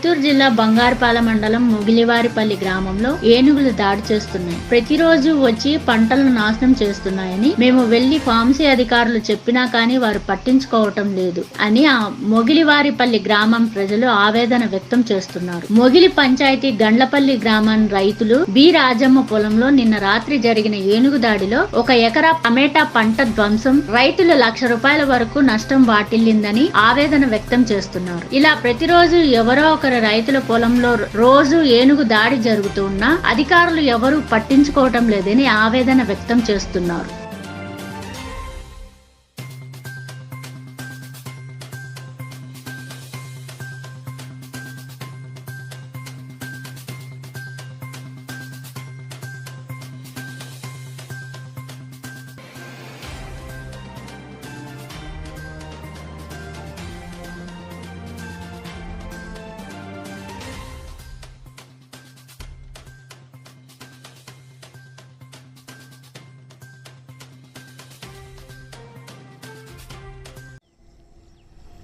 చిత్తూరు జిల్లా బంగారుపాల మండలం ముగిలివారిపల్లి గ్రామంలో ఏనుగులు దాడి చేస్తున్నాయి. ప్రతిరోజు వచ్చి పంటలను నాశనం చేస్తున్నాయని మేము వెళ్ళి ఫార్మసీ అధికారులు చెప్పినా కానీ వారు పట్టించుకోవటం లేదు అని ఆ మొగిలివారిపల్లి గ్రామం ప్రజలు ఆవేదన వ్యక్తం చేస్తున్నారు. మొగిలి పంచాయతీ గండ్లపల్లి గ్రామం రైతులు బి. రాజమ్మ పొలంలో నిన్న రాత్రి జరిగిన ఏనుగు దాడిలో ఒక ఎకరా టమేటా పంట ధ్వంసం రైతులు లక్ష రూపాయల వరకు నష్టం వాటిల్లిందని ఆవేదన వ్యక్తం చేస్తున్నారు. ఇలా ప్రతిరోజు ఎవరో ఒక ఒకరు రైతుల పొలంలో రోజు ఏనుగు దాడి జరుగుతున్నా అధికారులు ఎవరూ పట్టించుకోవటం లేదని ఆవేదన వ్యక్తం చేస్తున్నారు.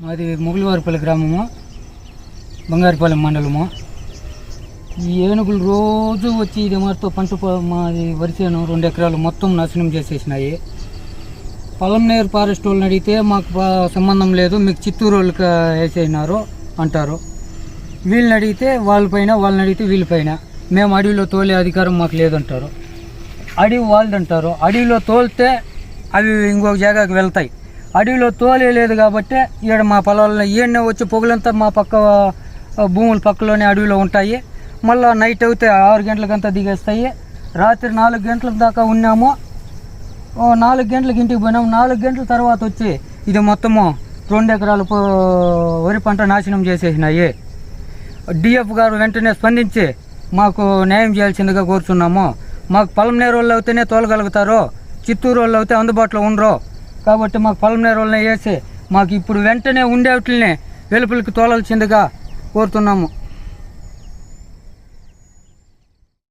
మాది ముగిలివారిపల్లి గ్రామము బంగారుపాలెం మండలము. ఈ ఏనుగులు రోజు వచ్చి ఇది మాతో పంట మాది వరిసేను రెండు ఎకరాలు మొత్తం నాశనం చేసేసినాయి. పొలంనేరు ఫారెస్ట్ వాళ్ళని అడిగితే మాకు సంబంధం లేదు మీకు చిత్తూరు వాళ్ళకి వేసేసినారు అంటారు. వీళ్ళని అడిగితే వాళ్ళపైన వాళ్ళని అడిగితే వీళ్ళపైన మేము అడవిలో తోలే అధికారం మాకు లేదంటారు. అడవి వాళ్ళదంటారు. అడవిలో తోలితే అవి ఇంకొక జాగాకి వెళ్తాయి. అడవిలో తోలే లేదు కాబట్టి ఈడ మా పొలాల్లో ఈడనే వచ్చి పొగలంతా మా పక్క భూముల పక్కలోనే అడవిలో ఉంటాయి. మళ్ళీ నైట్ అయితే ఆరు గంటలకంతా దిగేస్తాయి. రాత్రి నాలుగు గంటల దాకా ఉన్నాము. నాలుగు గంటలకు ఇంటికి పోయినాము. నాలుగు గంటల తర్వాత వచ్చి ఇది మొత్తము రెండు ఎకరాల వరి పంట నాశనం చేసేసినాయి. డిఎఫ్ గారు వెంటనే స్పందించి మాకు న్యాయం చేయాల్సిందిగా కోరుచున్నాము. మాకు పొలంనేరు వాళ్ళు అయితేనే తోలగలుగుతారు. చిత్తూరు వాళ్ళు అయితే అందుబాటులో ఉండరు. కాబట్టి మాకు పొలంనేరు వాళ్ళని వేసి మాకు ఇప్పుడు వెంటనే ఉండేవాటిని వెలుపలికి తోలాల్సిందిగా కోరుతున్నాము.